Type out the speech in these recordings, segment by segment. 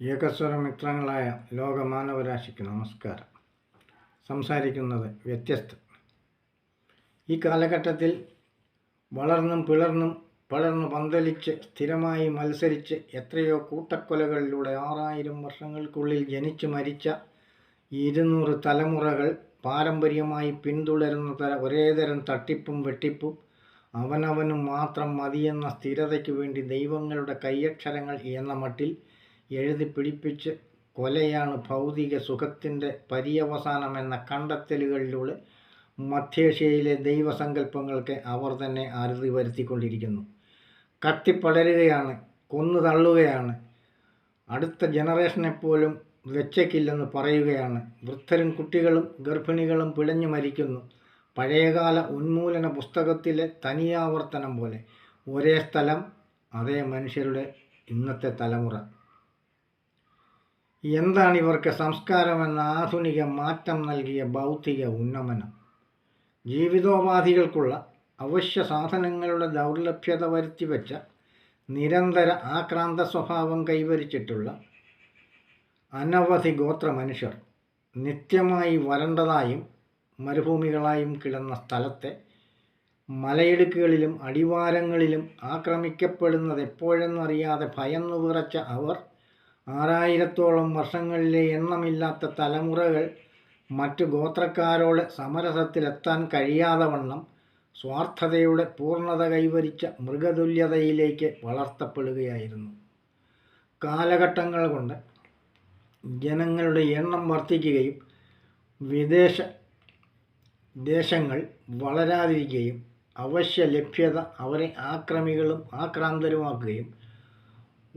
ഏകസ്വര മിത്രങ്ങളായ ലോകമാനവരാശിക്ക് നമസ്കാരം. സംസാരിക്കുന്നത് വ്യത്യസ്ത. ഈ കാലഘട്ടത്തിൽ വളർന്നും പിളർന്നും പളർന്നു പന്തലിച്ച് സ്ഥിരമായി മത്സരിച്ച് എത്രയോ കൂട്ടക്കൊലകളിലൂടെ ആറായിരം വർഷങ്ങൾക്കുള്ളിൽ ജനിച്ചു മരിച്ച ഇരുന്നൂറ് തലമുറകൾ പാരമ്പര്യമായി പിന്തുടരുന്ന തര ഒരേതരം തട്ടിപ്പും വെട്ടിപ്പും അവനവനും മാത്രം മതിയെന്ന സ്ഥിരതയ്ക്ക് വേണ്ടി ദൈവങ്ങളുടെ കയ്യക്ഷരങ്ങൾ എന്ന മട്ടിൽ എഴുതി പിടിപ്പിച്ച് കൊലയാണ് ഭൗതിക സുഖത്തിന്റെ പര്യവസാനമെന്ന കണ്ടെത്തലുകളിലൂടെ മധ്യേഷ്യയിലെ ദൈവസങ്കല്പങ്ങൾക്ക് അവർ തന്നെ അറുതി വരുത്തിക്കൊണ്ടിരിക്കുന്നു. കത്തിപ്പടരുകയാണ് കൊന്നു തള്ളുകയാണ് അടുത്ത ജനറേഷനെ പോലും വെച്ചയ്ക്കില്ലെന്ന് പറയുകയാണ്. വൃദ്ധരും കുട്ടികളും ഗർഭിണികളും പിഴഞ്ഞു മരിക്കുന്നു. പഴയകാല ഉന്മൂലന പുസ്തകത്തിലെ തനിയാവർത്തനം പോലെ ഒരേ സ്ഥലം അതേ മനുഷ്യരുടെ ഇന്നത്തെ തലമുറ. എന്താണ് ഇവർക്ക് സംസ്കാരമെന്ന ആധുനിക മാറ്റം നൽകിയ ഭൗതിക ഉന്നമനം? ജീവിതോപാധികൾക്കുള്ള അവശ്യ സാധനങ്ങളുടെ ദൗർലഭ്യത വരുത്തിവെച്ച നിരന്തര ആക്രാന്ത സ്വഭാവം കൈവരിച്ചിട്ടുള്ള അനവധി ഗോത്ര മനുഷ്യർ നിത്യമായി വരണ്ടതായും മരുഭൂമികളായും കിടന്ന സ്ഥലത്തെ മലയിടുക്കുകളിലും അടിവാരങ്ങളിലും ആക്രമിക്കപ്പെടുന്നത് എപ്പോഴെന്നറിയാതെ ഭയന്നു വിറച്ച അവർ ആറായിരത്തോളം വർഷങ്ങളിലെ എണ്ണമില്ലാത്ത തലമുറകൾ മറ്റു ഗോത്രക്കാരോട് സമരസത്തിലെത്താൻ കഴിയാതെ വണ്ണം സ്വാർത്ഥതയുടെ പൂർണത കൈവരിച്ച മൃഗതുല്യതയിലേക്ക് വളർത്തപ്പെടുകയായിരുന്നു. കാലഘട്ടങ്ങൾ കൊണ്ട് ജനങ്ങളുടെ എണ്ണം വർദ്ധിക്കുകയും വിദേശ ദേശങ്ങൾ വളരാതിരിക്കുകയും അവശ്യ ലഭ്യത അവരെ ആക്രമികളും ആക്രാന്തരുമാക്കുകയും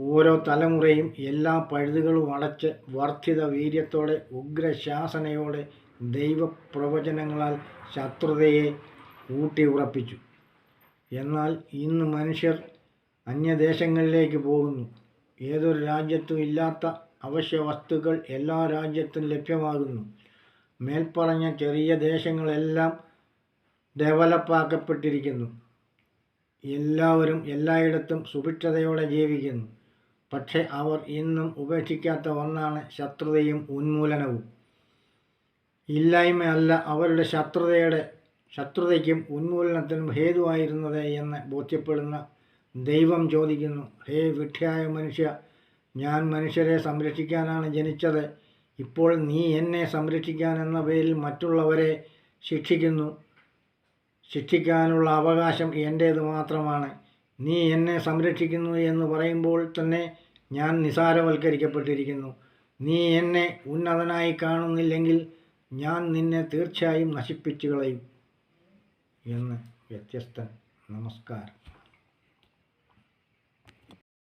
ഓരോ തലമുറയും എല്ലാ പഴുതുകളും അടച്ച് വർദ്ധിത വീര്യത്തോടെ ഉഗ്രശാസനയോടെ ദൈവപ്രവചനങ്ങളാൽ ശത്രുതയെ ഊട്ടി ഉറപ്പിച്ചു. എന്നാൽ ഇന്ന് മനുഷ്യർ അന്യദേശങ്ങളിലേക്ക് പോകുന്നു. ഏതൊരു രാജ്യത്തും ഇല്ലാത്ത അവശ്യ വസ്തുക്കൾ എല്ലാ രാജ്യത്തും ലഭ്യമാകുന്നു. മേൽപ്പറഞ്ഞ ചെറിയ ദേശങ്ങളെല്ലാം ഡെവലപ്പാക്കപ്പെട്ടിരിക്കുന്നു. എല്ലാവരും എല്ലായിടത്തും സുഭിക്ഷതയോടെ ജീവിക്കുന്നു. പക്ഷേ അവർ ഇന്നും ഉപേക്ഷിക്കാത്ത ഒന്നാണ് ശത്രുതയും ഉന്മൂലനവും. ഇല്ലായ്മയല്ല അവരുടെ ശത്രുതയുടെ ശത്രുതയ്ക്കും ഉന്മൂലനത്തിനും ഹേതുവായിരുന്നത് എന്ന് ബോധ്യപ്പെടുന്ന ദൈവം ചോദിക്കുന്നു. ഹേ വിഡ്ഢിയായ മനുഷ്യ ഞാൻ മനുഷ്യരെ സംരക്ഷിക്കാനാണ് ജനിച്ചത്. ഇപ്പോൾ നീ എന്നെ സംരക്ഷിക്കാൻ എന്ന പേരിൽ മറ്റുള്ളവരെ ശിക്ഷിക്കുന്നു. ശിക്ഷിക്കാനുള്ള അവകാശം എന്റേത് മാത്രമാണ്. നീ എന്നെ സംരക്ഷിക്കുന്നു എന്ന് പറയുമ്പോൾ തന്നെ ഞാൻ നിസാരവൽക്കരിക്കപ്പെട്ടിരിക്കുന്നു. നീ എന്നെ ഉന്നതനായി കാണുന്നില്ലെങ്കിൽ ഞാൻ നിന്നെ തീർച്ചയായും നശിപ്പിച്ചു കളയും എന്ന് വ്യത്യസ്തൻ. നമസ്കാരം.